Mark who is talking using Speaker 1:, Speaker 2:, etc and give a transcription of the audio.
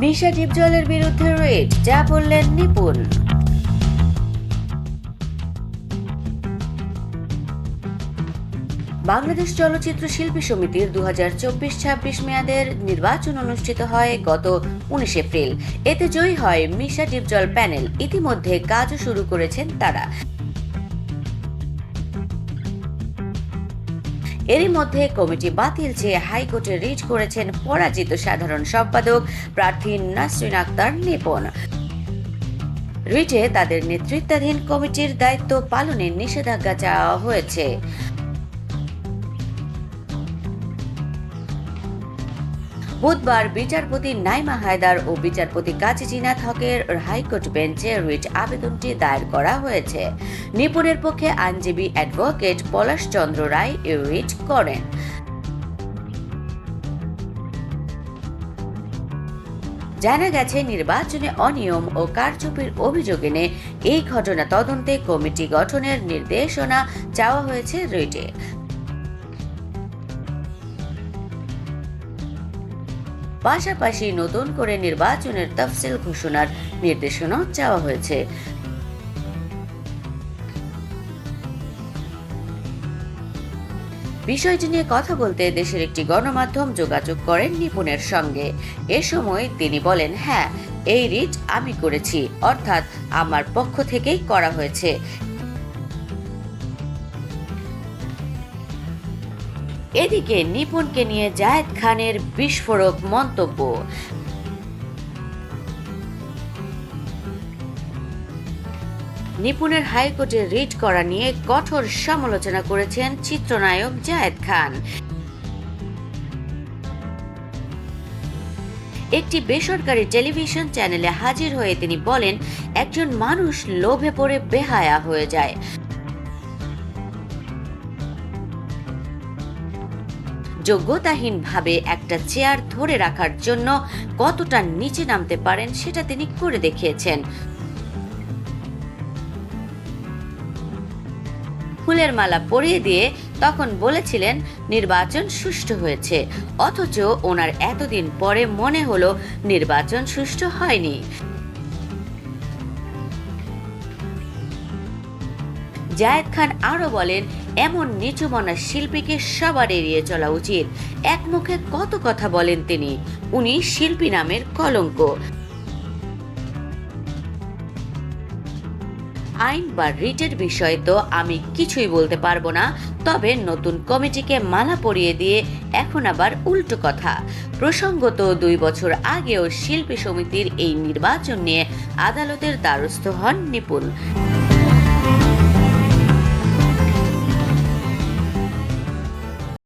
Speaker 1: মিশা ডিপজলের বিরুদ্ধে যা বললেন নিপুণ। বাংলাদেশ চলচ্চিত্র শিল্পী সমিতির দু হাজার চব্বিশ ছাব্বিশ মেয়াদের নির্বাচন অনুষ্ঠিত হয় গত উনিশ এপ্রিল। এতে জয়ী হয় মিশা ডিপজল প্যানেল। ইতিমধ্যে কাজও শুরু করেছেন তারা। এরই মধ্যে কমিটি বাতিল চেয়ে হাইকোর্টে রিট করেছেন পরাজিত সাধারণ সম্পাদক প্রার্থী নাসরিন আক্তার নিপন। রিটে তাদের নেতৃত্বাধীন কমিটির দায়িত্ব পালনের নিষেধাজ্ঞা চাওয়া হয়েছে। বুধবার বিচারপতি নাইমা হায়দার ও বিচারপতি কাজী জিনাত হকের হাইকোর্ট বেঞ্চে রিট আবেদনটি দায়ের করা হয়েছে। নিপুণের পক্ষে আইনজীবী অ্যাডভোকেট পলাশ চন্দ্র রায় এ রিট করেন। জানা গেছে, নির্বাচনে অনিয়ম ও কারচুপির অভিযোগ এনে এই ঘটনা তদন্তে কমিটি গঠনের নির্দেশনা চাওয়া হয়েছে রিটে। পাশাপাশি নতুন করে নির্বাচনের তফসিল ঘোষণার নির্দেশনাও চাওয়া হয়েছে। বিষয়টি নিয়ে কথা বলতে দেশের একটি গণমাধ্যম যোগাযোগ করেন নিপুণের সঙ্গে। এ সময় তিনি বলেন হ্যাঁ এই রিট আমি করেছি, অর্থাৎ আমার পক্ষ থেকেই করা হয়েছে। এদিকে নিপুণকে নিয়ে জায়েদ খানের বিস্ফোরক মন্তব্য। নিপুণের হাইকোর্টে রিট করা নিয়ে কঠোর সমালোচনা করেছেন চিত্রনায়ক জায়েদ খান। একটি বেসরকারি টেলিভিশন চ্যানেলে হাজির হয়ে তিনি বলেন, একজন মানুষ লোভে পড়ে বেহায়া হয়ে যায়। যোগ্যতাহীনভাবে একটা চেয়ার ধরে রাখার জন্য কতটা নিচে নামতে পারেন সেটা তিনি করে দেখিয়েছেন। ফুলের মালা পরিয়ে দিয়ে তখন বলেছিলেন, নির্বাচন সুষ্ঠু হয়েছে। অথচ ওনার এতদিন পরে মনে হলো নির্বাচন সুষ্ঠু হয়নি। জায়েদ খান আরও বলেন এমন নিচু মনা শিল্পীকে সবার এড়িয়ে চলা উচিত। এক মুখে কত কথা বলেন তিনি? উনি শিল্পী নামের কলঙ্ক। আইন বা রিটের বিষয়ে তো আমি কিছুই বলতে পারব না, তবে নতুন কমিটিকে মালা পরিয়ে দিয়ে এখন আবার উল্টো কথা। প্রসঙ্গত দুই বছর আগেও শিল্পী সমিতির এই নির্বাচন নিয়ে আদালতের দ্বারস্থ হন নিপুণ।